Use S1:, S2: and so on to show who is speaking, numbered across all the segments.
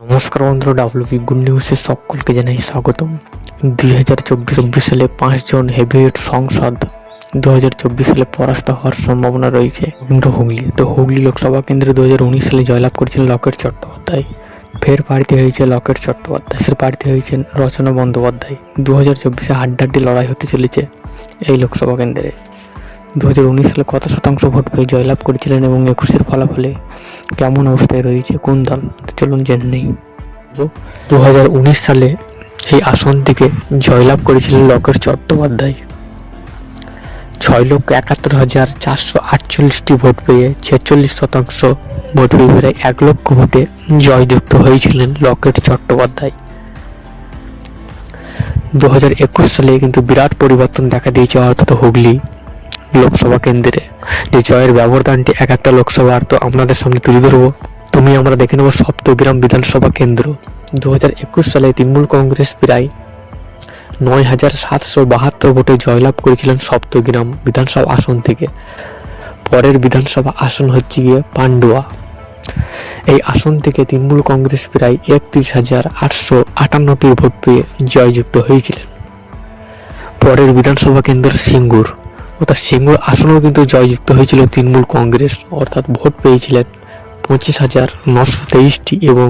S1: নমস্কার বন্ধুরা WP good নিউজে সকলকে জানাই স্বাগতম। দুই হাজার চব্বিশ চব্বিশ সালে পাঁচজন হেভিওয়েট সংসদ দু হাজার চব্বিশ সালে পরাস্ত হওয়ার সম্ভাবনা রয়েছে। রবীন্দ্র হুগলি, তো হুগলি লোকসভা কেন্দ্রে দু হাজার উনিশ সালে জয়লাভ করেছিলেন লকেট চট্টোপাধ্যায়। ফের প্রার্থী হয়েছে লকেট চট্টোপাধ্যায় সে প্রার্থী হয়েছেন রচনা বন্দ্যোপাধ্যায়। দু হাজার চব্বিশে হাড্ডাহাড্ডি লড়াই হতে চলেছে এই লোকসভা কেন্দ্রে। দু হাজার উনিশ সালে কত শতাংশ ভোট পেয়ে জয়লাভ করেছিলেন এবং একুশের ফলাফলে কেমন অবস্থায় রয়েছে কোন দল? চলুন জেনে নেই। দু হাজার উনিশ সালে এই আসন থেকে জয়লাভ করেছিলেন লকেট চট্টোপাধ্যায়। ছয় লক্ষ একাত্তর হাজার চারশো আটচল্লিশটি ভোট পেয়ে ছেচল্লিশ শতাংশ ভোট পেয়ে প্রায় এক লক্ষ ভোটে জয়যুক্ত হয়েছিলেন লকেট চট্টোপাধ্যায়। দু হাজার একুশ সালে কিন্তু বিরাট পরিবর্তন দেখা দিয়েছে, অর্থাৎ হুগলি। লোকসভা কেন্দ্রে। যে জয়ের ব্যবধানটি এক একটা লোকসভার তো আপনাদের সামনে তুলে ধরবো। তুমি আমরা দেখে নেব সপ্তগ্রাম বিধানসভা কেন্দ্র। দু হাজার একুশ সালে তৃণমূল কংগ্রেস প্রায় নয় হাজার সাতশো বাহাত্তর ভোটে জয়লাভ করেছিলেন সপ্তগ্রাম বিধানসভা আসন থেকে। পরের বিধানসভা আসন হচ্ছে গিয়ে পান্ডুয়া। এই আসন থেকে তৃণমূল কংগ্রেস প্রায় একত্রিশ হাজার আটশো আটান্নটি ভোট পেয়ে জয়যুক্ত হয়েছিলেন। পরের বিধানসভা কেন্দ্র সিঙ্গুর। অর্থাৎ সিঙ্গুর আসনেও কিন্তু জয়যুক্ত হয়েছিল তৃণমূল কংগ্রেস, অর্থাৎ ভোট পেয়েছিলেন পঁচিশ হাজার নশো তেইশটি এবং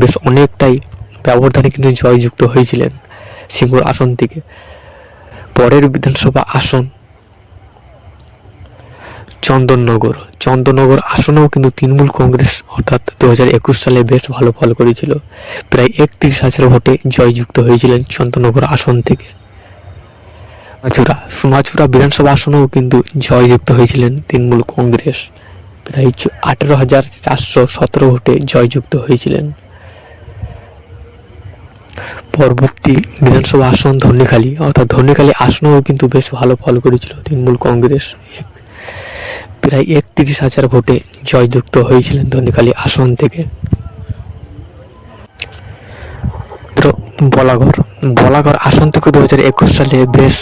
S1: বেশ অনেকটাই ব্যবধানে কিন্তু জয়যুক্ত হয়েছিলেন সিঙ্গুর আসন থেকে। পরের বিধানসভা আসন চন্দননগর। চন্দননগর আসনেও কিন্তু তৃণমূল কংগ্রেস, অর্থাৎ দু হাজার একুশ সালে বেশ ভালো ফল করেছিল। প্রায় একত্রিশ হাজার ভোটে জয়যুক্ত হয়েছিলেন চন্দননগর আসন থেকে। সোনাচূড়া সোনাচূড়া বিধানসভা আসনেও কিন্তু জয়যুক্ত হয়েছিলেন তৃণমূল কংগ্রেস। প্রায় আঠেরো হাজার চারশো সতেরো ভোটে জয়যুক্ত হয়েছিলেন। পরবর্তী বিধানসভা আসন ধনেখালি, অর্থাৎ ধনেখালি আসনেও কিন্তু বেশ ভালো ফল করেছিল তৃণমূল কংগ্রেস। প্রায় একত্রিশ হাজার ভোটে জয়যুক্ত হয়েছিলেন ধনেখালি আসন থেকে। তো বলাগড় বলাগড় আসন থেকে দু হাজার একুশ সালে বেশ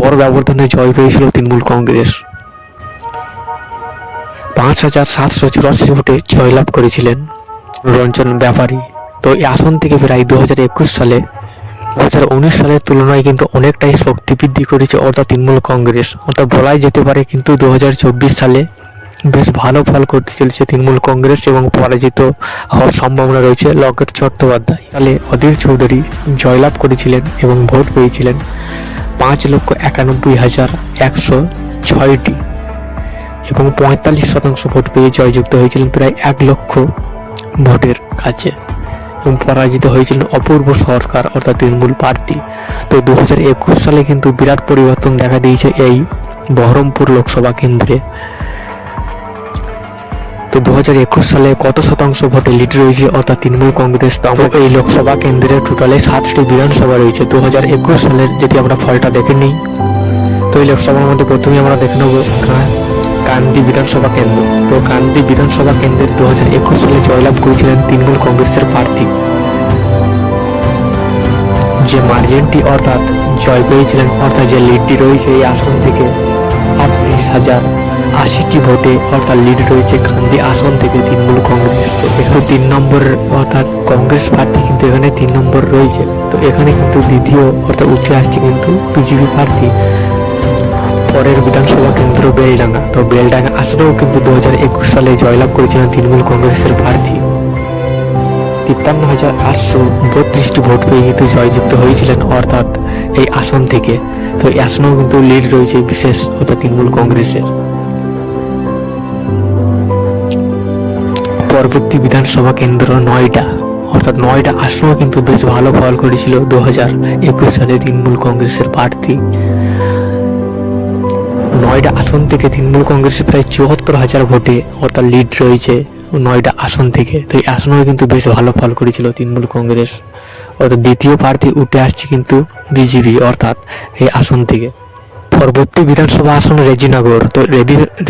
S1: বড় ব্যবধানে জয় পেয়েছিল তৃণমূল কংগ্রেস। পাঁচ হাজার সাতশো চুরাশি ভোটে জয়লাভ করেছিলেন রঞ্জন ব্যাপারী। তো এই আসন থেকে প্রায় দু হাজার একুশ সালে দু হাজার উনিশ সালের তুলনায় কিন্তু অনেকটাই শক্তি বৃদ্ধি করেছে অর্থাৎ তৃণমূল কংগ্রেস। অর্থাৎ বলাই যেতে পারে কিন্তু দু হাজার চব্বিশ সালে বেশ ভালো ফল করতে চলেছে তৃণমূল কংগ্রেস এবং পরাজিত হওয়ার সম্ভাবনা রয়েছে লকেট চট্টোপাধ্যায়। সালে অধীর চৌধুরী জয়লাভ করেছিলেন এবং ভোট পেয়েছিলেন পাঁচ লক্ষ একানব্বই হাজার একশো ছয়টি এবং পঁয়তাল্লিশ শতাংশ ভোট পেয়ে জয়যুক্ত হয়েছিলেন প্রায় এক লক্ষ ভোটের কাছে এবং পরাজিত হয়েছিলেন অপূর্ব সরকার অর্থাৎ তৃণমূল প্রার্থী। তো দু হাজার একুশ সালে কিন্তু বিরাট পরিবর্তন দেখা দিয়েছে এই বহরমপুর লোকসভা কেন্দ্রে। তো দু হাজার একুশ সালে কত শতাংশ ভোটে লিড রয়েছে অর্থাৎ তৃণমূল কংগ্রেস? তো এই লোকসভা কেন্দ্রে টোটালে সাতটি বিধানসভা রয়েছে। দু হাজার একুশ সালের যদি আমরা ফলটা দেখে নিই, তো এই লোকসভার মধ্যে প্রথমে আমরা দেখে নেব কান্দি বিধানসভা কেন্দ্র। তো কান্দি বিধানসভা কেন্দ্রের দু হাজার একুশ সালে জয়লাভ করেছিলেন তৃণমূল কংগ্রেসের প্রার্থী। যে মার্জেন্টটি অর্থাৎ জয় পেয়েছিলেন, অর্থাৎ যে লিডটি রয়েছে এই আসন থেকে আটত্রিশ হাজার আশিটি ভোটে অর্থাৎ লিড রয়েছে গান্ধী আসন থেকে তৃণমূল কংগ্রেস। তো একটু তিন নম্বর, অর্থাৎ কংগ্রেস প্রার্থী কিন্তু এখানে তিন নম্বর রয়েছে। তো এখানে কিন্তু দ্বিতীয়, অর্থাৎ উঠে আসছে কিন্তু বিজেপি প্রার্থী। পরের বিধানসভা কেন্দ্র বেলডাঙ্গা। তো বেলডাঙ্গা আসনেও কিন্তু দু হাজার একুশ সালে জয়লাভ করেছিলেন তৃণমূল কংগ্রেসের প্রার্থী। তিপ্পান্ন হাজার আটশো বত্রিশটি ভোট পেয়ে কিন্তু জয়যুক্ত হয়েছিলেন, অর্থাৎ এই আসন থেকে। তো এই আসনেও কিন্তু লিড রয়েছে বিশেষ অর্থাৎ তৃণমূল কংগ্রেসের। পরবর্তী বিধানসভা কেন্দ্র নয়ডা অর্থাৎ নয়ডা আসনও কিন্তু বেশ ভালো ফল করেছিল দু হাজার একুশ সালে তৃণমূল কংগ্রেসের প্রার্থী। নয়ডা আসন থেকে তৃণমূল কংগ্রেসের প্রায় চুয়াত্তর হাজার ভোটে, অর্থাৎ লিড রয়েছে নয়ডা আসন থেকে। তো এই আসনেও কিন্তু বেশ ভালো ফল করেছিল তৃণমূল কংগ্রেস। অর্থাৎ দ্বিতীয় প্রার্থী উঠে আসছে কিন্তু বিজেপি, অর্থাৎ এই আসন থেকে। পরবর্তী বিধানসভা আসন রেজিনগর। তো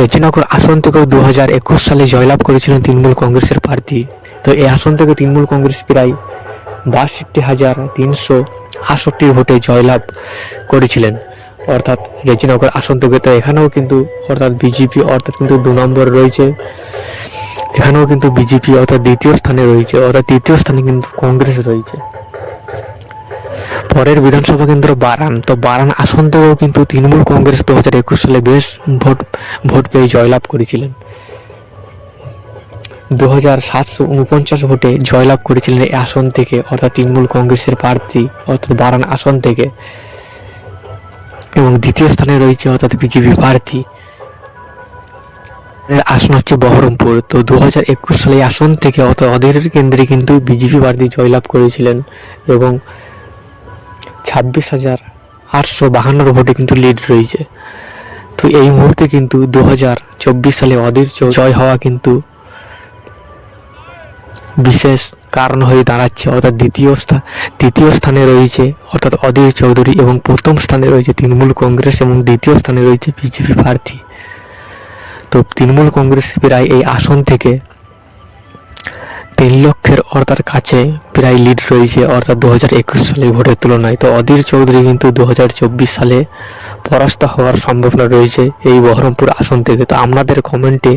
S1: রেজিনগর আসন থেকেও দু হাজার একুশ সালে জয়লাভ করেছিলেন তৃণমূল কংগ্রেসের প্রার্থী। তো এই আসন থেকে তৃণমূল কংগ্রেস প্রায় বাষট্টি হাজার তিনশো আটষট্টি ভোটে জয়লাভ করেছিলেন। অর্থাৎ রেজিনগর আসন থেকে তো এখানেও কিন্তু অর্থাৎ বিজেপি অর্থাৎ কিন্তু দু নম্বর রয়েছে। এখানেও কিন্তু বিজেপি অর্থাৎ দ্বিতীয় স্থানে রয়েছে, অর্থাৎ তৃতীয় স্থানে কিন্তু কংগ্রেস রয়েছে। পরের বিধানসভা কেন্দ্র বারান। তো বারান আসন থেকেও কিন্তু তৃণমূল কংগ্রেস দু হাজার একুশ সালে বেশ ভোট ভোট পেয়ে জয়লাভ করেছিলেন। দু হাজার সাতশো উনপঞ্চাশ ভোটে জয়লাভ করেছিলেন এই আসন থেকে, অর্থাৎ তৃণমূল কংগ্রেসের প্রার্থী, অর্থাৎ বারান আসন থেকে। এবং দ্বিতীয় স্থানে রয়েছে, অর্থাৎ বিজেপি প্রার্থী। আসন হচ্ছে বহরমপুর। তো দু হাজার একুশ সালে আসন থেকে অর্থাৎ অধীর কেন্দ্রে কিন্তু বিজেপি প্রার্থী জয়লাভ করেছিলেন। এবং ছাব্বিশ হাজার আটশো বাহান্নর ভোটে কিন্তু লিড রয়েছে। তো এই মুহূর্তে কিন্তু দু হাজার চব্বিশ সালে অধীর জয় হওয়া কিন্তু বিশেষ কারণ হয়ে দাঁড়াচ্ছে। অর্থাৎ দ্বিতীয় স্থান তৃতীয় স্থানে রয়েছে অর্থাৎ অধীর চৌধুরী এবং প্রথম স্থানে রয়েছে তৃণমূল কংগ্রেস এবং দ্বিতীয় স্থানে রয়েছে বিজেপি প্রার্থী। তো তৃণমূল কংগ্রেস প্রায় এই আসন থেকে তিন লক্ষের অর্থাৎ কাছে প্রায় লিড রয়েছে, অর্থাৎ দু হাজার একুশ সালের ভোটের তুলনায়। তো অধীর চৌধুরী কিন্তু দু হাজার চব্বিশ সালে পরাস্ত হওয়ার সম্ভাবনা রয়েছে এই বহরমপুর আসন থেকে। তো আপনাদের কমেন্টে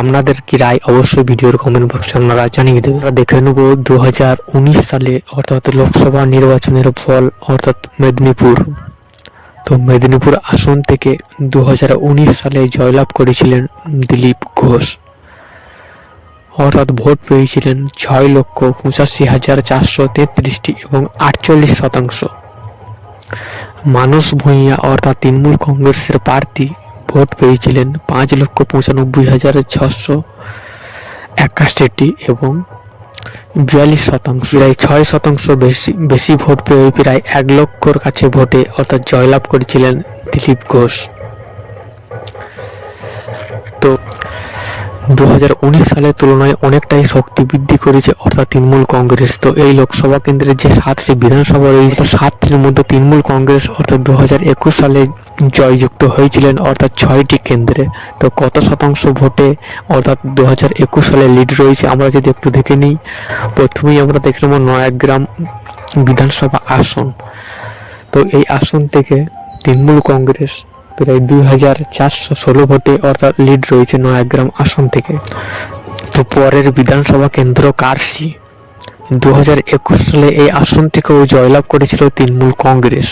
S1: আপনাদের কি রায়? অবশ্যই ভিডিওর কমেন্ট বক্সে আপনারা জানিয়ে দেবেন আমরা দেখে নেব দু হাজার উনিশ সালে, অর্থাৎ লোকসভা নির্বাচনের ফল, অর্থাৎ মেদিনীপুর। তো মেদিনীপুর আসন থেকে দু হাজার উনিশ সালে জয়লাভ করেছিলেন দিলীপ ঘোষ। অর্থাৎ ভোট পেয়েছিলেন ছয় লক্ষ পঁচাশি হাজার চারশো তেত্রিশটি এবং আটচল্লিশ শতাংশ। মানস ভূঁইয়া অর্থাৎ তৃণমূল কংগ্রেসের প্রার্থী ভোট পেয়েছিলেন পাঁচ লক্ষ পঁচানব্বই হাজার ছশো একাশিটি এবং বিয়াল্লিশ শতাংশ। প্রায় ছয় শতাংশ বেশি বেশি ভোট পেয়ে প্রায় এক লক্ষর কাছে ভোটে অর্থাৎ জয়লাভ করেছিলেন দিলীপ ঘোষ। তো দু হাজার উনিশ সালের তুলনায় অনেকটাই শক্তি বৃদ্ধি করেছে অর্থাৎ তৃণমূল কংগ্রেস। তো এই লোকসভা কেন্দ্রের যে সাতটি বিধানসভা রয়েছে সাতটির মধ্যে তৃণমূল কংগ্রেস অর্থাৎ দু হাজার একুশ সালে জয়যুক্ত হয়েছিলেন অর্থাৎ ছয়টি কেন্দ্রে। তো কত শতাংশ ভোটে অর্থাৎ দু হাজার একুশ সালে লিড রয়েছে আমরা যদি একটু দেখে নিই, প্রথমেই আমরা দেখে নেব নয়াগ্রাম বিধানসভা আসন। তো এই আসন থেকে তৃণমূল কংগ্রেস প্রায় দুই হাজার চারশো ষোলো ভোটে অর্থাৎ লিড রয়েছে নয়াগ্রাম আসন থেকে। তো পরের বিধানসভা কেন্দ্র কারসি দু হাজার একুশ সালে এই আসন থেকেও জয়লাভ করেছিল তৃণমূল কংগ্রেস।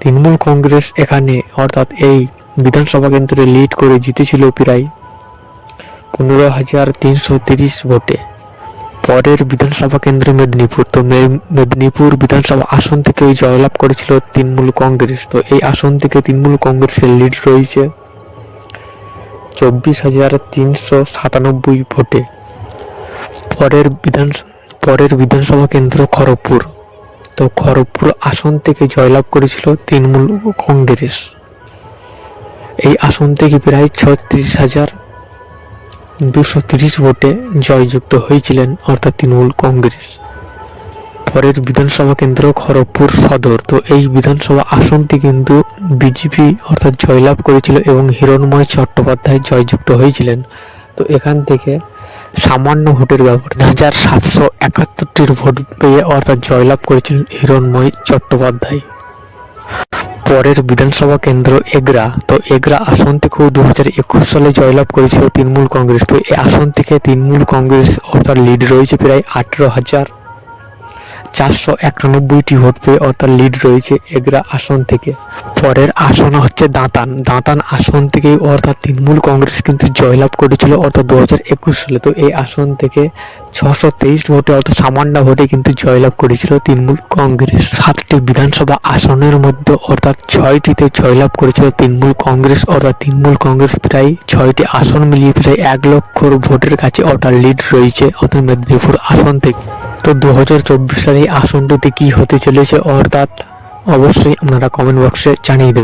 S1: তৃণমূল কংগ্রেস এখানে অর্থাৎ এই বিধানসভা কেন্দ্রে লিড করে জিতেছিল প্রায় পনেরো হাজার তিনশো তিরিশ ভোটে। পরের বিধানসভা কেন্দ্র মেদিনীপুর। তো মেদিনীপুর বিধানসভা আসন থেকে জয়লাভ করেছিল তৃণমূল কংগ্রেস। তো এই আসন থেকে তৃণমূল কংগ্রেসের লিড রয়েছে চব্বিশ হাজার তিনশো সাতানব্বই ভোটে। পরের বিধান পরের বিধানসভা কেন্দ্র খড়গপুর। তো খড়গপুর আসন থেকে জয়লাভ করেছিল তৃণমূল কংগ্রেস। এই আসন থেকে প্রায় ছত্রিশ হাজার দুশো তিরিশ ভোটে জয়যুক্ত হয়েছিলেন অর্থাৎ তৃণমূল কংগ্রেস। পরের বিধানসভা কেন্দ্র খড়গপুর সদর। তো এই বিধানসভা আসনটি কিন্তু বিজেপি অর্থাৎ জয়লাভ করেছিল এবং হিরণময় চট্টোপাধ্যায় জয়যুক্ত হয়েছিলেন। তো এখান থেকে সামান্য ভোটের ব্যবধান হাজার সাতশো একাত্তরটির ভোট পেয়ে অর্থাৎ জয়লাভ করেছিলেন হিরণময় চট্টোপাধ্যায়। পরের বিধানসভা কেন্দ্র এগরা। তো এগরা আসন থেকেও দু হাজার একুশ সালে জয়লাভ করেছিল তৃণমূল কংগ্রেস। তো এই আসন থেকে তৃণমূল কংগ্রেস অর্থাৎ লিড রয়েছে প্রায় আঠেরো হাজার চারশো একানব্বইটি ভোট পেয়ে অর্থাৎ লিড রয়েছে এগরা আসন থেকে। পরের আসন হচ্ছে দাঁতান। দাঁতান আসন থেকে অর্থাৎ তৃণমূল কংগ্রেস কিন্তু জয়লাভ করেছিল অর্থাৎ দু হাজার একুশ সালে। তো এই আসন থেকে ছশো তেইশ ভোটে অর্থাৎ সামান্য ভোটে কিন্তু জয়লাভ করেছিল তৃণমূল কংগ্রেস। সাতটি বিধানসভা আসনের মধ্যে অর্থাৎ ছয়টিতে জয়লাভ করেছিল তৃণমূল কংগ্রেস। অর্থাৎ তৃণমূল কংগ্রেস প্রায় ছয়টি আসন মিলিয়ে প্রায় এক লক্ষর ভোটের কাছে অর্থাৎ লিড রয়েছে অর্থাৎ মেদিনীপুর আসন থেকে। তো দু হাজার চব্বিশ সালে আসনটিতে কি হতে চলেছে? অর্থাৎ অবশ্যই আপনারা কমেন্ট বক্সে জানিয়ে দেবেন।